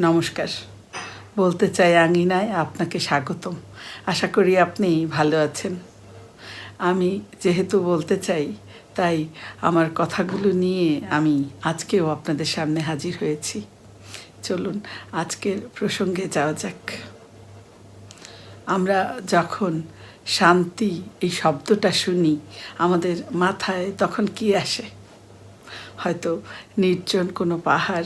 নমস্কার। বলতে চাই আঙিনায় আপনাকে স্বাগতম। আশা করি আপনি ভালো আছেন। আমি যেহেতু বলতে চাই, তাই আমার কথাগুলো নিয়ে আমি আজকেও আপনাদের সামনে হাজির হয়েছি। চলুন, আজকের প্রসঙ্গে যাওয়া যাক। আমরা যখন শান্তি এই শব্দটা শুনি, আমাদের মাথায় তখন কি আসে? হয়তো নির্জন কোনো পাহাড়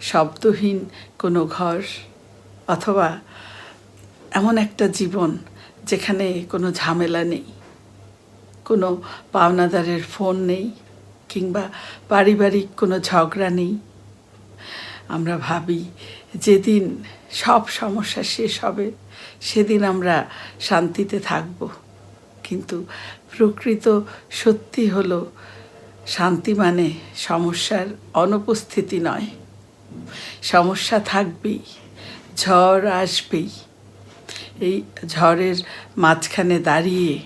শব্দহীন কোনো ঘর অথবা এমন একটা জীবন যেখানে কোনো ঝামেলা নেই, কোনো পাওনাদারের ফোন নেই কিংবা পারিবারিক কোনো ঝগড়া নেই। আমরা ভাবি যেদিন সব সমস্যা শেষ হবে, সেদিন আমরা শান্তিতে থাকব। কিন্তু প্রকৃত সত্যি হলো, শান্তি মানে সমস্যার অনুপস্থিতি নয়। সমস্যা থাকবেই, ঝড় আসবেই। এই ঝড়ের মাঝখানে দাঁড়িয়ে,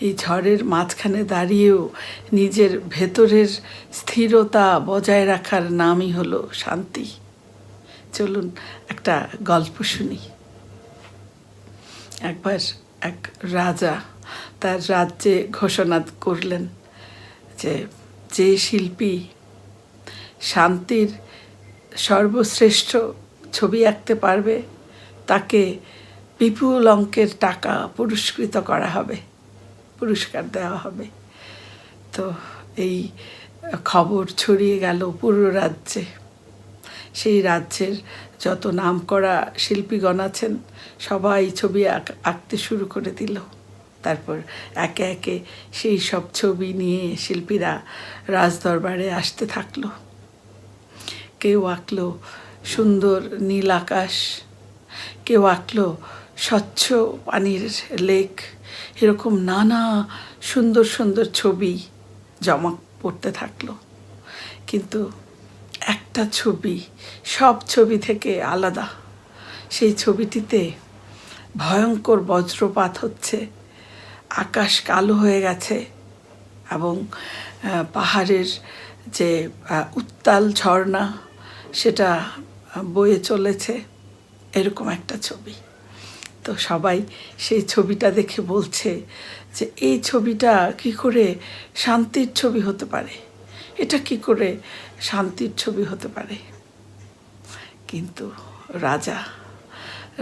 এই ঝড়ের মাঝখানে দাঁড়িয়েও নিজের ভেতরের স্থিরতা বজায় রাখার নামই হলো শান্তি। চলুন একটা গল্প শুনি। একবার এক রাজা তার রাজ্যে ঘোষণা করলেন যে যে শিল্পী শান্তির সর্বশ্রেষ্ঠ ছবি আঁকতে পারবে, তাকে বিপুল অঙ্কের টাকা পুরস্কৃত করা হবে, পুরস্কার দেওয়া হবে। তো এই খবর ছড়িয়ে গেল পুরো রাজ্যে। সেই রাজ্যের যত নাম করা শিল্পীগণ আছেন, সবাই ছবি আঁক- আঁকতে শুরু করে দিল। তারপর একে একে সেই সব ছবি নিয়ে শিল্পীরা রাজদরবারে আসতে থাকল। কেউ আঁকলো সুন্দর নীল আকাশ, কেউ আঁকলো স্বচ্ছ পানির লেক, এরকম নানা সুন্দর সুন্দর ছবি জমা পড়তে থাকল। কিন্তু একটা ছবি, সব ছবি থেকে আলাদা। সেই ছবিটিতে ভয়ঙ্কর বজ্রপাত হচ্ছে, আকাশ কালো হয়ে গেছে এবং পাহাড়ের যে উত্তাল ঝর্ণা সেটা বয়ে চলেছে, এরকম একটা ছবি। তো সবাই সেই ছবিটা দেখে বলছে যে, এই ছবিটা কি করে শান্তির ছবি হতে পারে? এটা কি করে শান্তির ছবি হতে পারে? কিন্তু রাজা,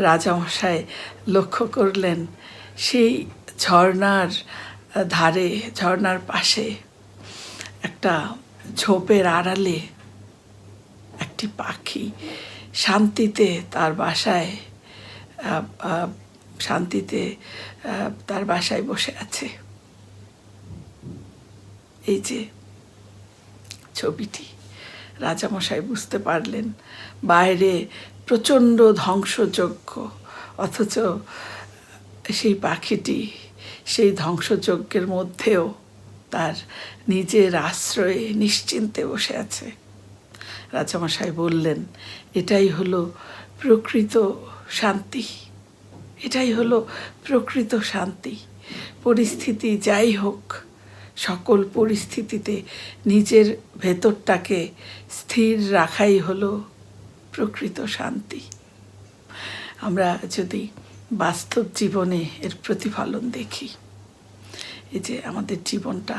রাজামশাই লক্ষ্য করলেন, সেই ঝর্ণার ধারে, ঝর্ণার পাশে একটা ঝোপের আড়ালে একটি পাখি শান্তিতে তার বাসায় শান্তিতে তার বাসায় বসে আছে। এই যে ছবিটি, রাজামশাই বুঝতে পারলেন বাইরে প্রচণ্ড ধ্বংসযজ্ঞ, অথচ সেই পাখিটি সেই ধ্বংসযজ্ঞের মধ্যেও তার নিজের আশ্রয়ে নিশ্চিন্তে বসে আছে। রাজামশাই বললেন, এটাই হলো প্রকৃত শান্তি। এটাই হলো প্রকৃত শান্তি। পরিস্থিতি যাই হোক, সকল পরিস্থিতিতে নিজের ভেতরটাকে স্থির রাখাই হলো প্রকৃত শান্তি। আমরা যদি বাস্তব জীবনে এর প্রতিফলন দেখি, এই যে আমাদের জীবনটা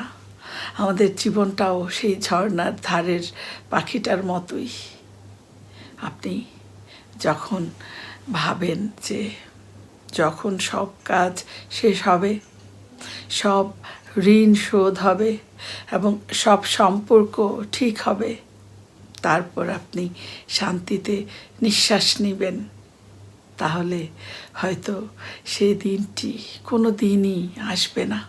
আমাদের জীবনটাও সেই ঝর্ণার ধারের পাখিটার মতোই। আপনি যখন ভাবেন যে যখন সব কাজ শেষ হবে, সব ঋণ শোধ হবে এবং সব সম্পর্ক ঠিক হবে, তারপর আপনি শান্তিতে নিঃশ্বাস নেবেন, তাহলে হয়তো সেই দিনটি কোনো দিনই আসবে না।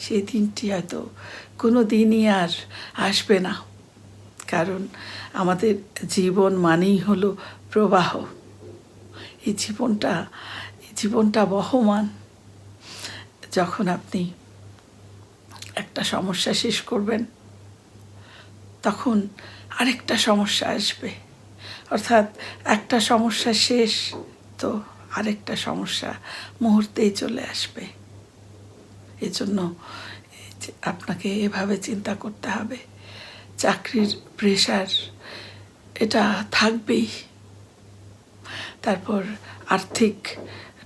সেই দিনটি হয়তো কোনো দিনই আর আসবে না। কারণ আমাদের জীবন মানেই হলো প্রবাহ। এই জীবনটা এই জীবনটা বহমান। যখন আপনি একটা সমস্যা শেষ করবেন, তখন আরেকটা সমস্যা আসবে। অর্থাৎ একটা সমস্যা শেষ, তো আরেকটা সমস্যা মুহূর্তেই চলে আসবে। এজন্য আপনাকে এভাবে চিন্তা করতে হবে। চাকরির প্রেশার এটা থাকবেই। তারপর আর্থিক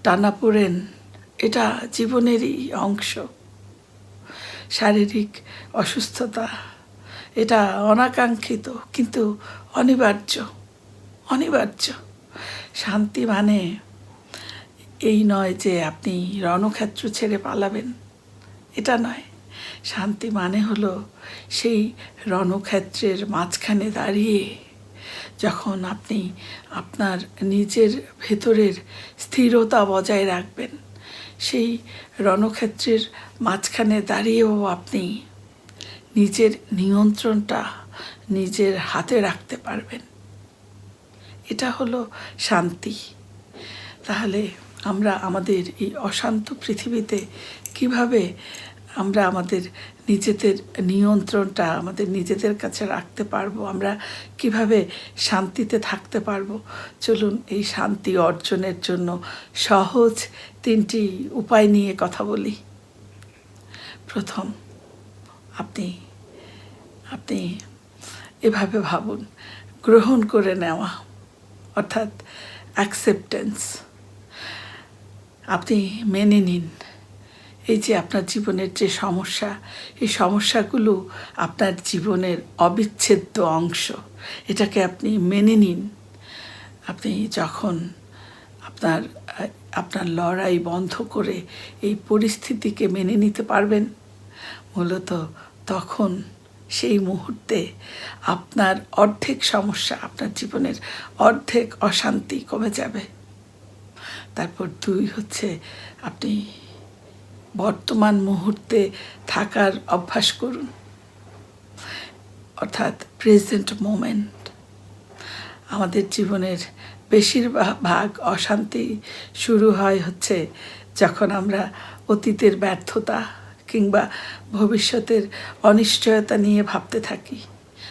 টানাপোড়েন এটা জীবনেরই অংশ। শারীরিক অসুস্থতা এটা অনাকাঙ্ক্ষিত কিন্তু অনিবার্য অনিবার্য। শান্তি মানে এই নয় যে আপনি রণক্ষেত্র ছেড়ে পালাবেন। এটা নয়। শান্তি মানে হলো সেই রণক্ষেত্রের মাঝখানে দাঁড়িয়ে যখন আপনি আপনার নিজের ভেতরের স্থিরতা বজায় রাখবেন, সেই রণক্ষেত্রের মাঝখানে দাঁড়িয়েও আপনি নিজের নিয়ন্ত্রণটা নিজের হাতে রাখতে পারবেন। এটা হলো শান্তি। তাহলে আমরা আমাদের এই অশান্ত পৃথিবীতে কীভাবে আমরা আমাদের নিজেদের নিয়ন্ত্রণটা, আমাদের নিজেদের কাছে রাখতে পারব? আমরা কীভাবে শান্তিতে থাকতে পারব? চলুন এই শান্তি অর্জনের জন্য সহজ তিনটি উপায় নিয়ে কথা বলি। প্রথম, আপনি আপনি এভাবে ভাবুন, গ্রহণ করে নেওয়া, অর্থাৎ অ্যাকসেপ্টেন্স আপনি মেনে নিন। এই যে আপনার জীবনের যে সমস্যা, এই সমস্যাগুলো আপনার জীবনের অবিচ্ছেদ্য অংশ, এটাকে আপনি মেনে নিন। আপনি যখন আপনার আপনার লড়াই বন্ধ করে এই পরিস্থিতিকে মেনে নিতে পারবেন, মূলত তখন সেই মুহূর্তে আপনার অর্ধেক সমস্যা, আপনার জীবনের অর্ধেক অশান্তি কমে যাবে। তারপর দুই হচ্ছে আপনি বর্তমান মুহূর্তে থাকার অভ্যাস করুন। অর্থাৎ প্রেজেন্ট মোমেন্ট আমাদের জীবনের বেশিরভাগ অশান্তি শুরু হয় হচ্ছে যখন আমরা অতীতের ব্যর্থতা কিংবা ভবিষ্যতের অনিশ্চয়তা নিয়ে ভাবতে থাকি।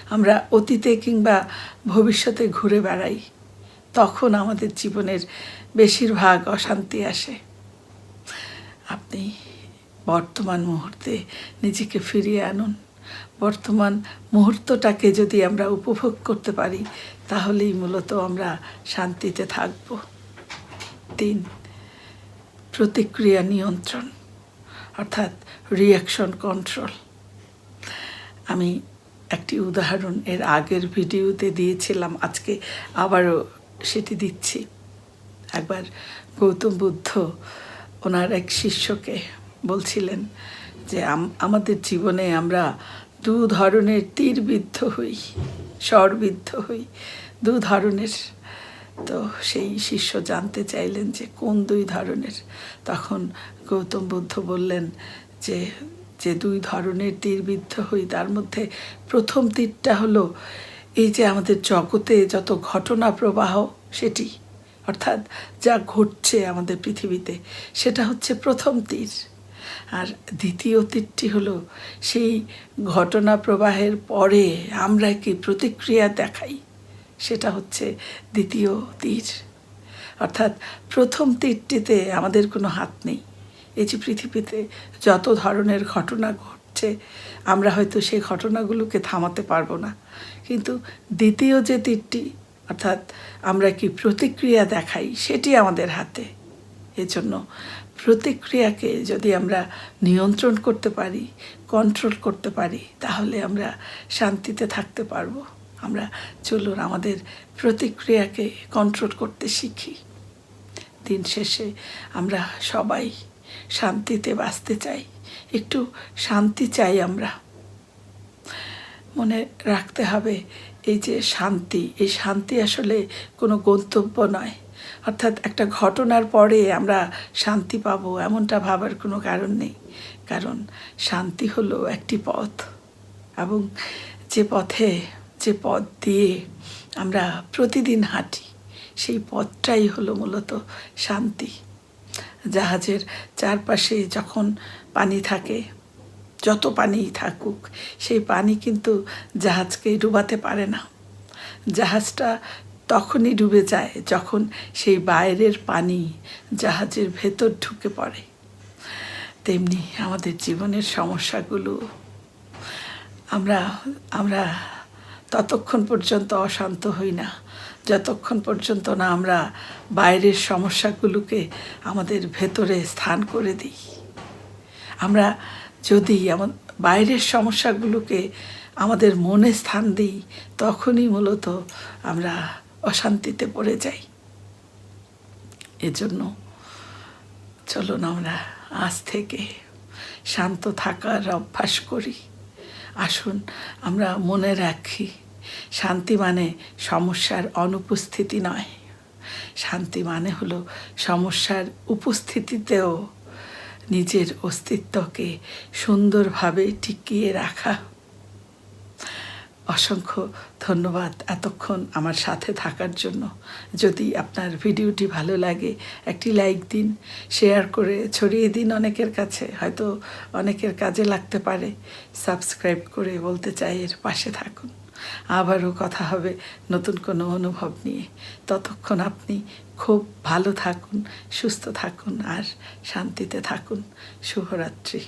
আমরা অতীতে কিংবা ভবিষ্যতে ঘুরে বেড়াই, তখন আমাদের জীবনের বেশিরভাগ অশান্তি আসে। আপনি বর্তমান মুহূর্তে নিজেকে ফিরিয়ে আনুন। বর্তমান মুহূর্তটাকে যদি আমরা উপভোগ করতে পারি, তাহলেই মূলত আমরা শান্তিতে থাকব। তিন, প্রতিক্রিয়া নিয়ন্ত্রণ, অর্থাৎ রিয়াকশন কন্ট্রোল আমি একটি উদাহরণ এর আগের ভিডিওতে দিয়েছিলাম, আজকে আবারও সেটি দিচ্ছি। একবার গৌতম বুদ্ধ ওনার এক শিষ্যকে বলছিলেন যে আমাদের জীবনে আমরা দু ধরনের তীরবিদ্ধ হই, স্বরবিদ্ধ হই, দু ধরনের। তো সেই শিষ্য জানতে চাইলেন যে, কোন দুই ধরনের? তখন গৌতম বুদ্ধ বললেন যে যে দুই ধরনের তীরবিদ্ধ হই, তার মধ্যে প্রথম তীরটা হলো এই যে আমাদের জগতে যত ঘটনা প্রবাহ, সেটি অর্থাৎ যা ঘটছে আমাদের পৃথিবীতে, সেটা হচ্ছে প্রথম তীর। আর দ্বিতীয় তীরটি হলো সেই ঘটনা প্রবাহের পরে আমরা কি প্রতিক্রিয়া দেখাই, সেটা হচ্ছে দ্বিতীয় তীর। অর্থাৎ প্রথম তীরটিতে আমাদের কোনো হাত নেই। এই যে পৃথিবীতে যত ধরনের ঘটনা ঘটছে, আমরা হয়তো সেই ঘটনাগুলোকে থামাতে পারব না। কিন্তু দ্বিতীয় যে তীরটি অর্থাৎ আমরা কি প্রতিক্রিয়া দেখাই, সেটি আমাদের হাতে। এজন্য প্রতিক্রিয়াকে যদি আমরা নিয়ন্ত্রণ করতে পারি কন্ট্রোল করতে পারি, তাহলে আমরা শান্তিতে থাকতে পারব। আমরা চলুন আমাদের প্রতিক্রিয়াকে কন্ট্রোল করতে শিখি। দিন শেষে আমরা সবাই শান্তিতে বাঁচতে চাই। একটু শান্তি চাই আমরা। মনে রাখতে হবে এই যে শান্তি, এই শান্তি আসলে কোনো গন্তব্য নয়। অর্থাৎ একটা ঘটনার পরে আমরা শান্তি পাবো এমনটা ভাবার কোনো কারণ নেই। কারণ শান্তি হলো একটি পথ এবং যে পথে, যে পথ দিয়ে আমরা প্রতিদিন হাঁটি, সেই পথটাই হলো মূলত শান্তি। জাহাজের চারপাশে যখন পানি থাকে যত পানিই থাকুক, সেই পানি কিন্তু জাহাজকে ডুবাতে পারে না। জাহাজটা তখনই ডুবে যায় যখন সেই বাইরের পানি জাহাজের ভেতর ঢুকে পড়ে। তেমনি আমাদের জীবনের সমস্যাগুলো আমরা আমরা ততক্ষণ পর্যন্ত অশান্ত হই না। যতক্ষণ পর্যন্ত না আমরা বাইরের সমস্যাগুলোকে আমাদের ভেতরে স্থান করে দিই। আমরা যদি এমন বাইরের সমস্যাগুলোকে আমাদের মনে স্থান দিই, তখনই মূলত আমরা অশান্তিতে পড়ে যাই। এজন্য চলুন আমরা আজ থেকে শান্ত থাকার অভ্যাস করি। আসুন আমরা মনে রাখি, শান্তি মানে সমস্যার অনুপস্থিতি নয়। শান্তি মানে হলো সমস্যার উপস্থিতিতেও নিজের অস্তিত্বকে সুন্দরভাবে টিকিয়ে রাখা। অসংখ্য ধন্যবাদ এতক্ষণ আমার সাথে থাকার জন্য। যদি আপনার ভিডিওটি ভালো লাগে, একটি লাইক দিন, শেয়ার করে ছড়িয়ে দিন অনেকের কাছে। হয়তো অনেকের কাজে লাগতে পারে। সাবস্ক্রাইব করে বলতে চাই এর পাশে থাকুন। আবারও কথা হবে নতুন কোনো অনুভব নিয়ে। ততক্ষণ আপনি খুব ভালো থাকুন সুস্থ থাকুন আর শান্তিতে থাকুন। শুভরাত্রি।